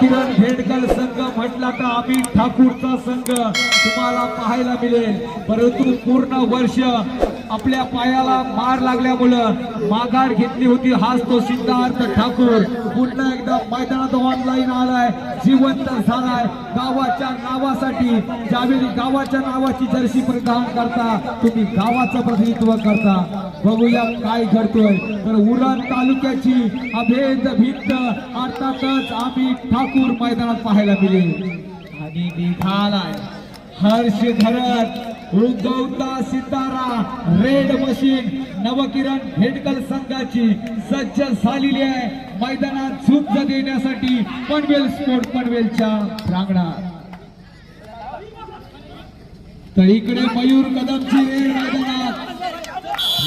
किरण भेडकल संघ म्हटला तर आम्ही ठाकूरचा संघ तुम्हाला पाहायला मिळेल. परंतु पूर्ण वर्ष आपल्या पायाला मार लागल्यामुळं माघार घेतली होती. हाच तो सिद्धार्थ ठाकूर. पुन्हा एकदा मैदानात ऑनलाईन आलाय. जिवंत झालाय. गावाच्या नावासाठी ज्यावेळी गावाच्या नावाची जर्सी परिधान करता तुम्ही गावाचं प्रतिनिधित्व करता. बघूया काय घडतोय. तर उरण तालुक्याची अभेद भिंत अर्थातच आम्ही ठाकूर मैदानात पाहायला मिळेल. आणि निघालाय. हर्ष धरत उद्धवता सितारा रेड मशीन नवकिरण हेडकल संघाची सज्ज झालेली आहे. मैदानात झुंज देण्यासाठी पनवेल स्पोर्ट पनवेलच्या प्रांगणात. तर इकडे मयूर कदमची वेळ मैदानात.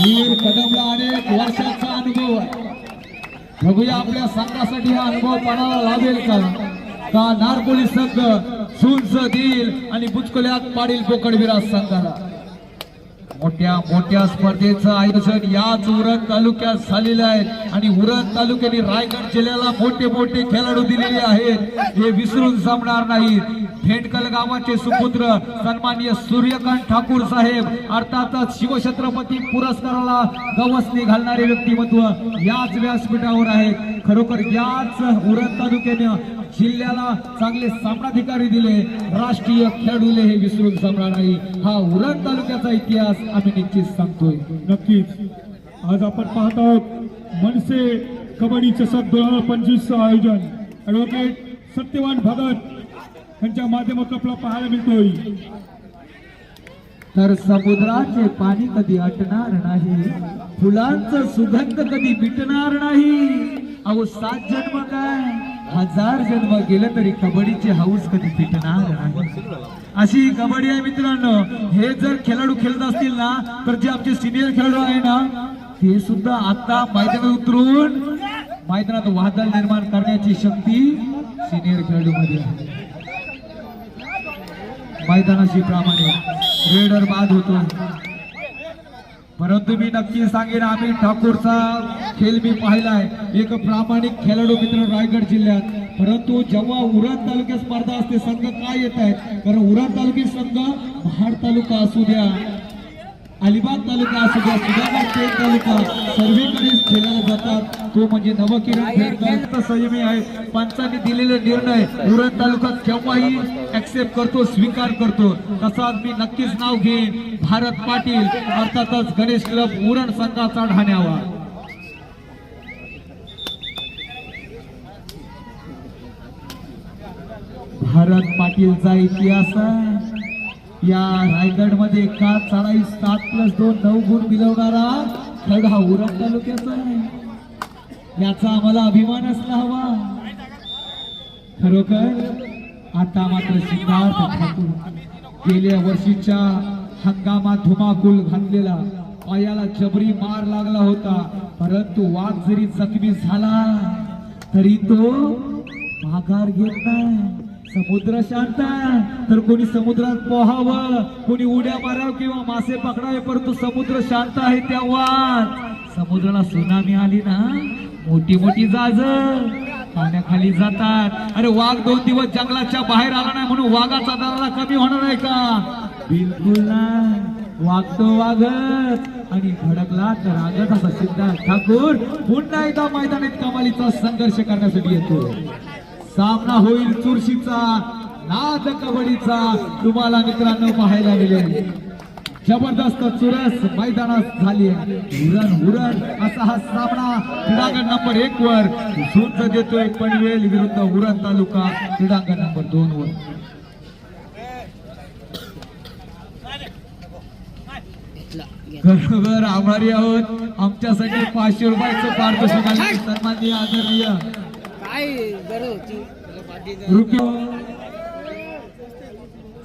मयूर कदमला अनेक वर्षाचा अनुभव आहे. बघूया आपल्या संघासाठी हा अनुभव पणाला लाभेल का? नार पोलीस संघ सुंच देईल आणि बुचकल्यात पाडील पोकडविरा संघाला. मोठ्या मोठ्या स्पर्धेचं आयोजन याच उरण तालुक्यात झालेलं आहे. आणि उरण तालुक्याने रायगड जिल्ह्याला मोठे मोठे खेळाडू दिलेले आहेत. हे विसरून जमणार नाहीत भेंडकल गावाचे सुपुत्र सन्माननीय सूर्यकांत ठाकूर साहेब अर्थातच शिवछत्रपती पुरस्काराला गवसणी घालणारे व्यक्तिमत्व याच व्यासपीठावर आहे. खरोखर याच उरण तालुक्याने जिल्ह्याला चांगले सामनाधिकारी दिले. राष्ट्रीय खेळाडूले हे विसरून जमणार नाही. हा उरण तालुक्याचा इतिहास आम्ही निश्चित सांगतोय. नक्कीच. आज आपण पाहत आहोत मनसे कबड्डी चषक दोन हजार पंचवीस आयोजन. ऍडव्होकेट सत्यवान भगत यांच्या माध्यमातून आपल्याला पाहायला मिळतोय. तर समुद्राचे पाणी कधी अटणार नाही फुलांचं सुगंध कधी मिटणार नाही. अहो सात जन्म काय? हजार जन्म गेलं तरी कबड्डीची हाऊस कधी पिटणार नाही. अशी कबड्डी आहे मित्रांनो. हे जर खेळाडू खेळत असतील ना तर जे आमचे सिनियर खेळाडू आहे ना ते सुद्धा आता मैदानात उतरून मैदानात वादळ निर्माण करण्याची शक्ती सिनियर खेळाडू मध्ये आहे. मैदानाशी प्रामाणिक. रेडर बाद होतो परंतु मी नक्की सांगेन आम्ही ठाकूरचा खेळ मी पाहिलाय. एक प्रामाणिक खेळाडू मित्र रायगड जिल्ह्यात. परंतु जेव्हा उरण तालुक्यात स्पर्धा असते संघ काय येत आहेत कारण उरण तालुक्यात संघ महाड तालुका असू द्या. अलिबाग तालुका असू द्या सुधागड पेठ तालुका सर्वीकडेच खेळायला जातात. तो म्हणजे नवकिरण संयमी आहे. पंचांनी दिलेले निर्णय उरण तालुका केव्हाही ऍक्सेप्ट करतो स्वीकार करतो. तसाच मी नक्कीच नाव घेईन. भारत पाटील अर्थातच गणेश क्लब उरण संघाचा ढाण्यावा भारत पाटीलचा इतिहास आहे. या रायगडमध्ये एका का चढाई सात प्लस दोन नऊ गुण मिळवणारा खड हा उरण तालुक्याचा आहे. याचा आम्हाला अभिमान असला हवा. खरोखर आता मात्र सिद्धार्थ ठाकूर गेल्या वर्षीच्या हंगामात धुमाकूल घातलेला पायाला जबरी मार लागला होता. परंतु वाघ जरी जखमी झाला तरी तो माघार घेत नाही. समुद्र शांत आहे. तर कोणी समुद्रात पोहावं कोणी उड्या माराव किंवा मासे पकडावे परंतु समुद्र शांत आहे तेव्हा समुद्राला सुनामी आली ना मोठी मोठी जाज पाण्याखाली जातात. अरे वाघ दोन दिवस जंगलाच्या बाहेर आला नाही म्हणून वाघाचा दराला कमी होणार आहे का? बिलकुल नाही. वागतो वागत आणि भडकला तर रागत असा सिद्धार्थ ठाकूर. पुन्हा एकदा मैदानात कमालीचा संघर्ष करण्यासाठी येतो. सामना होईल चुरशीचा नाद कबड्डीचा. तुम्हाला मित्रांनो पाहायला मिळेल. जबरदस्त चुरस मैदानात झाली आहे. उरण उरण असा हा सामना क्रीडांगण नंबर एक वर. झुंज देतोय पनवेल विरुद्ध उरण तालुका क्रीडांगण नंबर दोन वर. खरोखर आभारी आहोत. आमच्यासाठी पाचशे रुपयाचं पारितोषिक आले सन्माननीय आदरणीय काय गरज होती? रुपये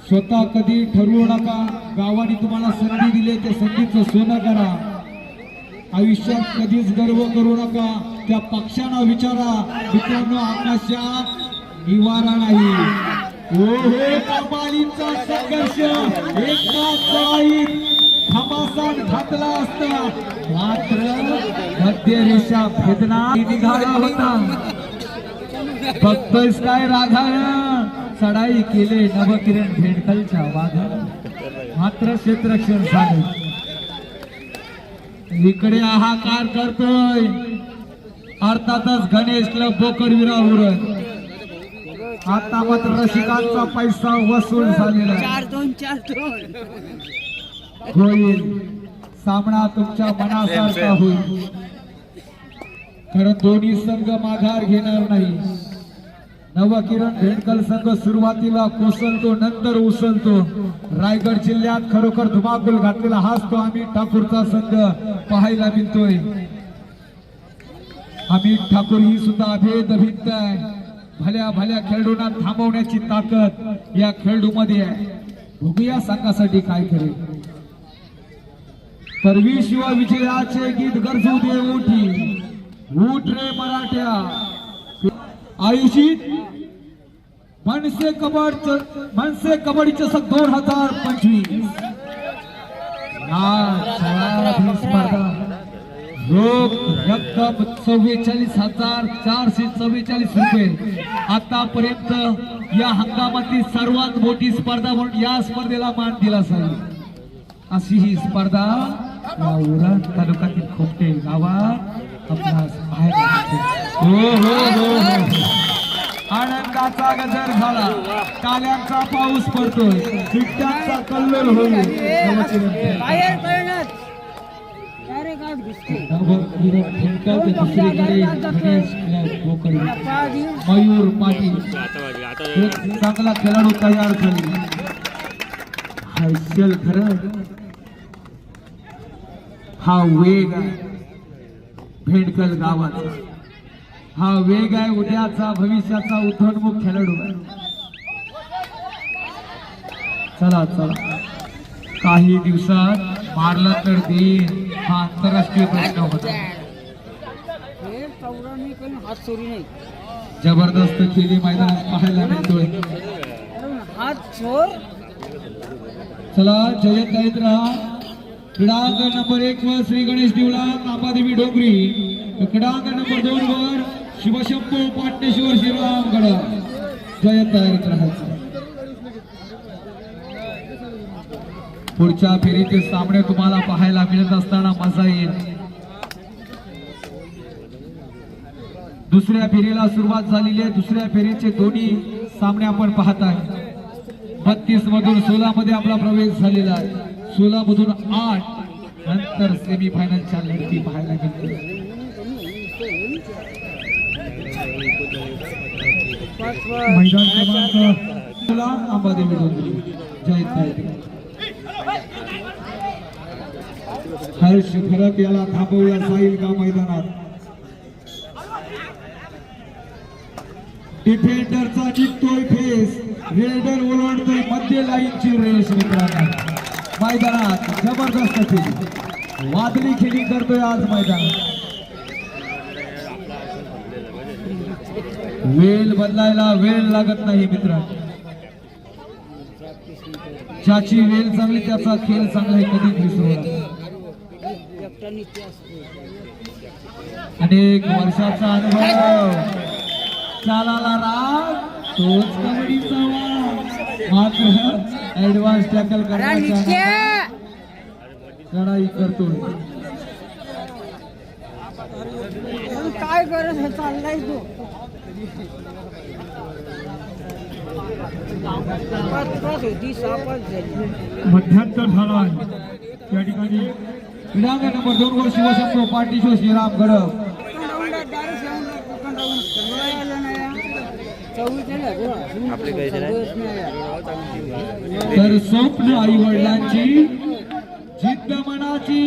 स्वतः कधी ठरवू नका. गावाने तुम्हाला संधी दिली त्या संधीचं सोनं करा. आयुष्यात कधीच गर्व करू नका. त्या पक्षांना विचारा. मित्रांनो आकाशात निवारा नाही. हो हो कमालीचा संघर्ष. एकदा चाळीत घमासान घातला असता. मात्र मध्य रेषा भेदना निघाला होता. बघतोयस काय राघायण चढाई केले नवकिरण भेडकलच्या वाघानं मात्र क्षेत्रक्षण झाले. इकडे हाहाकार करतोय. अर्थातच गणेश क्लब बोकडविरा उरत आता मात्र रसिकांचा पैसा वसूल झालेला. चार दोन चार दोन. होईल. सामना तुमच्या मनासारखा होईल. कारण दोन्ही संघ माघार घेणार नाही. नवकिरण भेंडकल संघ सुरुवातीला कोसळतो नंतर उसळतो. रायगड जिल्ह्यात खरोखर धुमाकूल घातलेला हाच तो आम्ही ठाकूरचा संघ पाहायला मिळतोय. अमित ठाकूर ही सुद्धा अभेद भिंत आहे. भल्या भल्या खेळाडूंना थांबवण्याची ताकद या खेळाडूमध्ये आहे. भूमिया संघासाठी काय करेल. तरवी शिव विजयाचे गीत गरजू दे उठी उठ रे मराठ्या. आयुषित मनसे कबड मनसे कबड्डी चषक दोन हजार पंचवीस. स्पर्धा. रोख रक्कम चव्वेचाळीस हजार चारशे चव्वेचाळीस रुपये. आतापर्यंत या हंगामातील सर्वात मोठी स्पर्धा म्हणून या स्पर्धेला मान दिला जाईल अशी ही स्पर्धा या उरण तालुक्यातील खोपटे गावात आपणास बाहेर आनंदाचा गजर झाला. टाळ्यांचा पाऊस पडतोय. बिट्ट्यांचा कल्लोल होईल. मयूर पाटील. चांगला खेळाडू तयार झाले. हर्षल खरं. हा वेग भेंडकल गावाचा. हा वेग आहे उद्याचा भविष्याचा उद्धवन्मुख खेळाडू. चला चला. काही दिवसात मारला तर देईन हा आंतरराष्ट्रीय प्रश्न होता. हे जबरदस्त खेळी मैदानात पाहायला मिळतोय. कारण हात चोर? चला जयंत गायत राहा. क्रीडांक नंबर एक वर श्री गणेश दिवला तांबादेवी डोंगरी. क्रीडांक नंबर दोन वर शिवशंभू पाटणेश्वर श्रीराम गडा जयंत तयारीत राहायचं पुढच्या फेरीचे सामने तुम्हाला पाहायला मिळत असताना मजा येईल. दुसऱ्या फेरीला सुरुवात झालेली आहे. दुसऱ्या फेरीचे दोन्ही सामने आपण पाहत आहे. बत्तीस मधून सोळा मध्ये आपला प्रवेश झालेला आहे. सोळा मधून आठ नंतर सेमी फायनलच्या लढती पाहायला मिळते. मैदान क्रमांक सोळा अंबादेवी डोंगरी जय हर्ष फरक याला थांबवूया जाईल का मैदानात डिफेंडरचा जिंकतोय फेस रेडर ओलांडतोय मध्य लाईनची रेस मित्रांनो मैदानात जबरदस्त खेळी वादली खेळी करतोय आज मैदानात वेळ बदलायला वेळ लागत नाही मित्रांनो. ज्याची वेळ चांगली त्याचा खेळ चांगला आहे कधीच विसरू अनेक वर्षाचा अनुभव. चालाला राग तोच कबड्डीचा मात्र ऍडव्हान्स टॅकल करण्याचा लढाई करतोय. पण काय गरज आहे चाललाय तो. पाच मध्यांतर झाला आहे त्या ठिकाणी क्रीडांगण नंबर दोन वर शिवशंभू पाठीश्वर श्रीराम गडब तर स्वप्न आई वडिलांची जिद्द मनाची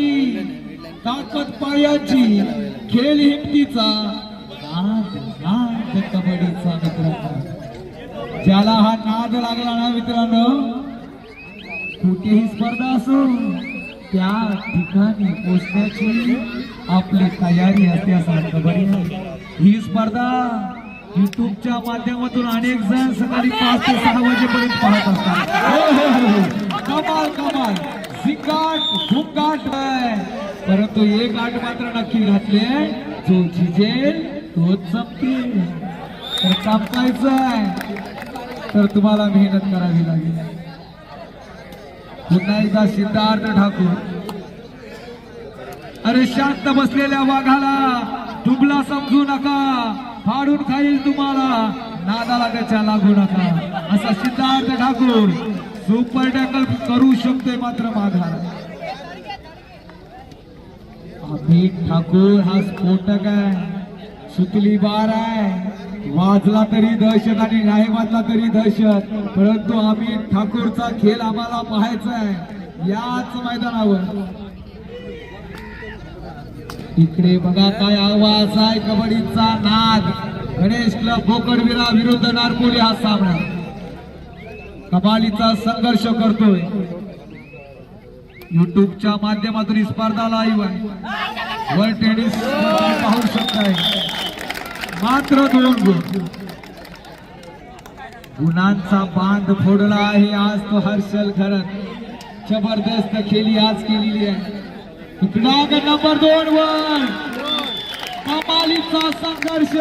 ताकद पायाची खेल हिमतीचा नाद कबड्डीचा मित्रांनो ज्याला हा नाद लागला ना मित्रांनो कुठेही स्पर्धा असो त्या ठिकाणी पोचण्याची आपली तयारी असते असं कबड्डी. ही स्पर्धा युट्यूबच्या माध्यमातून अनेक जण सकाळी पाच ते सहा वाजेपर्यंत पाहत असतात. हो, हो, हो, हो. कमाल कमाल. सिकाट भुंगाट आहे परंतु एक गाठ मात्र नक्की घातले जो झिजेल तोच जमतील तर कापायचं आहे तर तुम्हाला मेहनत करावी लागेल. पुन्हा एकदा सिद्धार्थ ठाकूर. अरे शांत बसलेल्या वाघाला दुबला समजू नका. फाडून खाईल तुम्हाला. नादाला त्याच्या लागू नका. असा सिद्धार्थ ठाकूर सुपर टॅकल करू शकतोय मात्र माघार. अमित ठाकूर हा स्फोटक आहे. सुतली बार आहे. वाजला तरी दहशत आणि नाही वाजला तरी दहशत. परंतु आम्ही ठाकूरचा खेळ आम्हाला पाहायचा आहे. याच मैदानावर. इकडे बघा काय आवाज आहे. कबड्डीचा नाद. गणेश क्लब भोकरविरा विरुद्ध नारपोली हा सामना. कबालीचा संघर्ष करतोय. युट्यूबच्या माध्यमातून ही स्पर्धा लाईव्ह आहे. वर्ल्ड टेनिस पाहू शकताय. मात्र दोन गुण गुणांचा बांध फोडला आहे आज तो हर्षल खरत. जबरदस्त खेळी आज केलेली आहे. इकडा नंबर दोन वर. कमालीचा संघर्ष.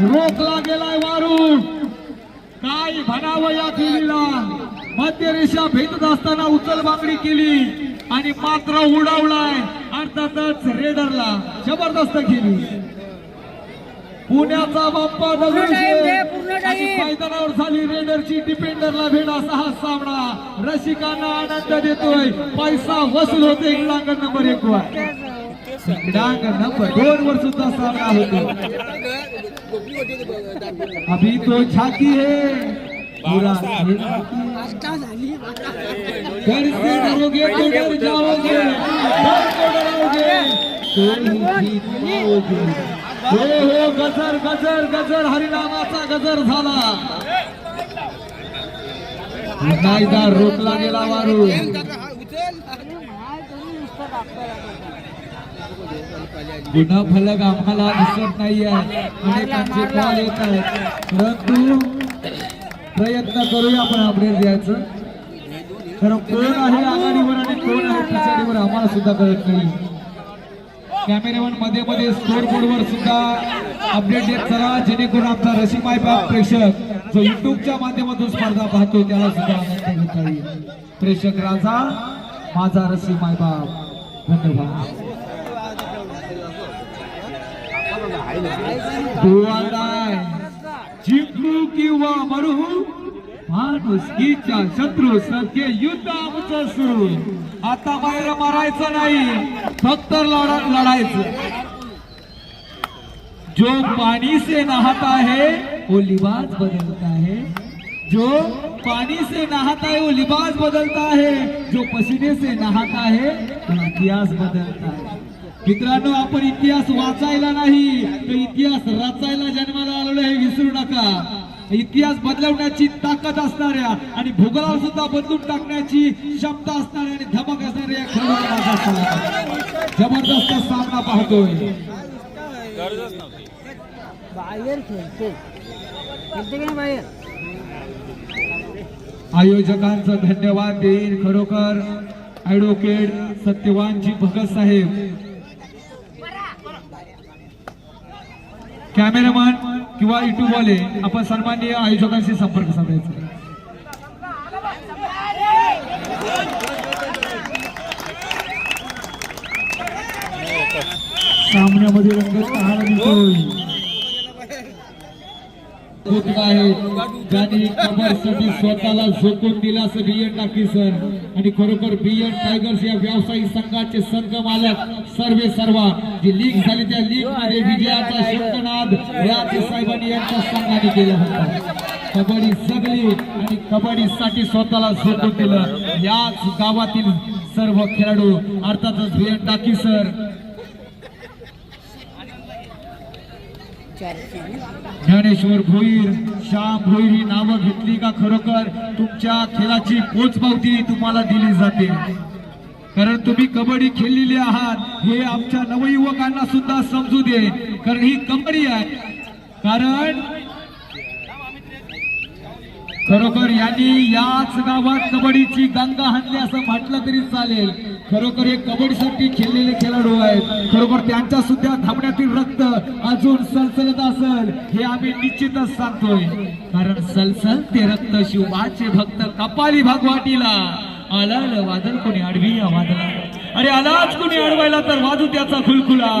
रोखला गेलाय वारून. काय म्हणावं या खेळीला? मध्य रेषा भेटत असताना उचल केली आणि मात्र उडवलाय. अर्थातच रेडरला. जबरदस्त खेळी. पुण्याचा बाप्पा मैदानावर झाली रेडरची डिपेंडरला भेट असा हा सामना रसिकांना आनंद देतोय पैसा वसूल होते क्रीडांगण नंबर एक वर क्रीडांगण नंबर दोन वर सुद्धा सामना होतो अभी तो झाकी है पूरा ये झाकी है। आता झाली डर से डरोगे तो डर जाओगे डर को डरोगे तो ही जीत पाओगे हो हो गजर गजर गजर हरिनामाचा गजर झाला. नाहीदार रोखला गेला वारू गुन्हा फलक आम्हाला दिसत नाही आहे अनेकांचे कॉल येत आहेत. परंतु प्रयत्न करूया आपण अपडेट द्यायचं. खरं कोण आहे आघाडीवर आणि कोण आहे पिछाडीवर आम्हाला सुद्धा कळत नाही. कॅमेरामनमध्ये मध्ये स्कोर बोर्डवर सुद्धा अपडेट देत चला जेणेकरून आमचा माय बाप प्रेक्षक जो युट्यूबच्या माध्यमातून स्पर्धा पाहतो त्याला सुद्धा आनंद घेता येईल. प्रेक्षक राजा माझा रसिमाय बाप धन्यवाद. जिंकू किंवा मरू माणुसकीच्या शत्रू सत्य युद्ध आमचं सुरू आता बाहेर मारायचं नाही फक्त लढा लढायचं. जो पानी से नहाता है वो लिबास बदलता है जो पानी से नहाता है वो लिबास बदलता है जो पसीने से नहाता है तो इतिहास बदलता है मित्रांनो आपण इतिहास वाचायला नाही तर इतिहास रचायला जन्माला आलेलो हे विसरू नका. इतिहास बदलवण्याची ताकद असणाऱ्या आणि भूगोलावर सुद्धा बदलून टाकण्याची क्षमता असणाऱ्या आणि धमक असणाऱ्या. जबरदस्त सामना पाहतोय. आयोजकांचं धन्यवाद देईन खरोखर. ऍडव्होकेट सत्यवानजी भगत साहेब. कॅमेरामॅन किंवा युट्यूब वाले आपण सन्माननीय आयोजकांशी संपर्क साधायचा. सामन्यामध्ये रंगत पाहायला मिळतोय. होत आहे त्यांनी कबरसाठी स्वतःला झोकून दिला असं बियन टाकी सर आणि खरोखर बियन टायगर्स या व्यावसायिक संघाचे संघ मालक सर्वे सर्वा. जी लीग झाली त्या लीगमध्ये विजयाचा शंकनाद याचे साहेबांनी यांच्या संघाने केला होता. कबड्डी जगली आणि कबड्डीसाठी स्वतःला झोकून दिलं. याच गावातील सर्व खेळाडू अर्थातच बियन टाकी सर ज्ञानेश्वर भोईर श्याम भोईर ही नावं घेतली का खरोखर? तुमच्या खेळाची पोचपावती तुम्हाला दिली जाते. कारण तुम्ही कबड्डी खेळलेली आहात हे आमच्या नवयुवकांना सुद्धा समजू दे. कारण ही कबड्डी आहे. कारण खरोखर यांनी याच गावात कबड्डीची गंगा हाणली असं म्हटलं तरी चालेल. खरोखर हे कबड्डीसाठी खेळलेले खेळाडू आहेत. खरोखर त्यांच्या सुद्धा धावण्यातील रक्त अजून सलसलत असेल हे आम्ही निश्चितच सांगतोय. कारण सलसल ते रक्त शिवबाचे भक्त कपाली भागवाटीला आलं वादळ कोणी अडवी या वादळा अरे आलाच कोणी अडवायला तर वाजू त्याचा खुलखुला.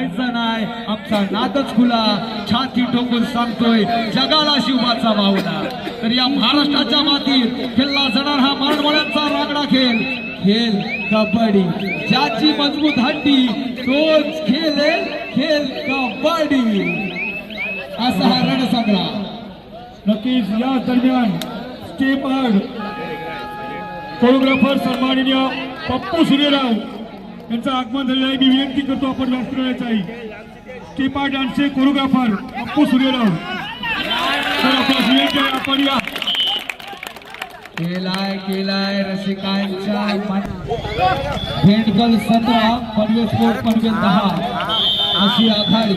नाद नाही. आमचा नादच खुला. छाती ठोकून सांगतोय जगाला शिवबाचा मावला. तर या महाराष्ट्राच्या मातीत खेळला जाणार हा मराठवाड्याचा रागडा खेळ. खेळ कबड्डी. ज्याची मजबूत हड्डी तोच खेळ खेळ कबड्डी. असा हा रणसंग्राम नक्कीच या दरम्यान स्टेप कोरिओग्राफर सन्माननीय पप्पू सूर्यराव यांचं आगमन झालेलं आहे. मी विनंती करतो आपण व्यासपीठाची स्टेप स्टेपा डान्सचे कोरिओग्राफर अप्पू सूर्यराव. तर आपल्या विनंती आहे, आपण या. केलाय केलाय रसिकांच्या मन- सतरा पनवेल स्पोर्ट पनवेल दहा. अशी आघाडी.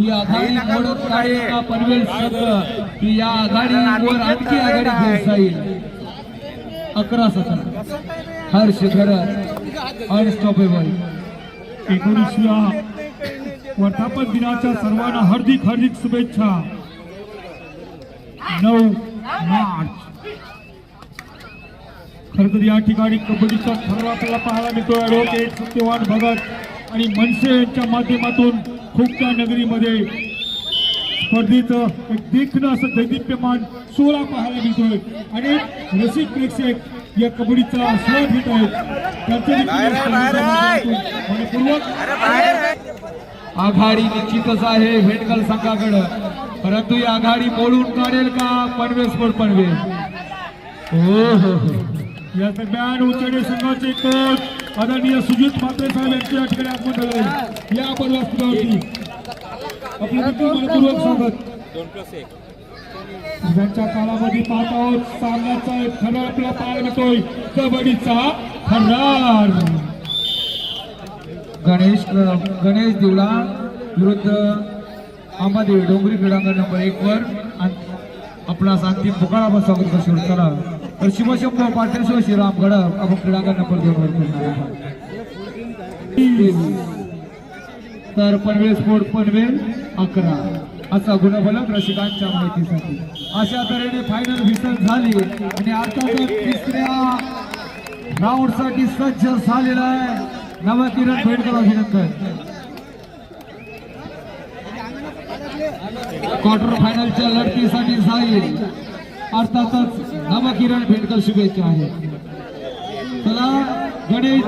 ही आघाडी मोडत काढेल का पनवेल सत्र? की या आघाडीवर आणखी आघाडी घेऊन जाईल. अकरा सतरा. हर्ष करत अनस्टॉपेबल एकोणीसव्या वर्धापन दिनाच्या सर्वांना हार्दिक हार्दिक शुभेच्छा. नऊ मार्च. खर तर या ठिकाणी कबड्डीचा ठराव आपल्याला पाहायला मिळतो ॲडव्होकेट सत्यवान भगत आणि मनसे यांच्या माध्यमातून खूपच्या नगरीमध्ये स्पर्धेचं एक देखणं असं दैदिप्यमान सोहळा पाहायला मिळतोय. आणि रसिक प्रेक्षक या कबड्डीचा आस्वाद घेत आहेत त्यांचे आघाडी निश्चितच आहे भेंडकल संघाकडं. परंतु ही आघाडी मोडून काढेल का पनवेल स्पोर्ट पनवेल? हो हो हो. या दरम्यान उचडे संघाचे कोच आदरणीय सुजित म्हात्रे साहेब यांचे या ठिकाणी आगमन झाले आहे. या आपण व्यासपीठावरती आपलं देखील मनपूर्वक स्वागत. ज्यांच्या काळामध्ये पाहत आहोत सामन्याचा एक खरा आपल्याला पार मिळतोय कबड्डीचा खरार गणेश गणेश दिवला विरुद्ध अंबादेवी डोंगरी क्रीडांगण नंबर एक वर. आपला अंतिम पुकाळा आपण स्वागत करतो चला तर शिवशंभू पाटील शिव श्रीराम गडप आपण क्रीडांगण नंबर दोन वर करणार तर पनवेल स्पोर्ट पनवेल अकरा. असा गुणफलक रसिकांच्या माहितीसाठी. अशा तऱ्हेने फायनल विसर झाली आणि अर्थातच तिसऱ्या राऊंडसाठी सज्ज झालेला आहे. नवकिरण भेटकर अभिनंदन. क्वार्टर फायनलच्या लढतीसाठी जाईल. अर्थातच नवकिरण भेटकर शुभेच्छा आहे चला गणेश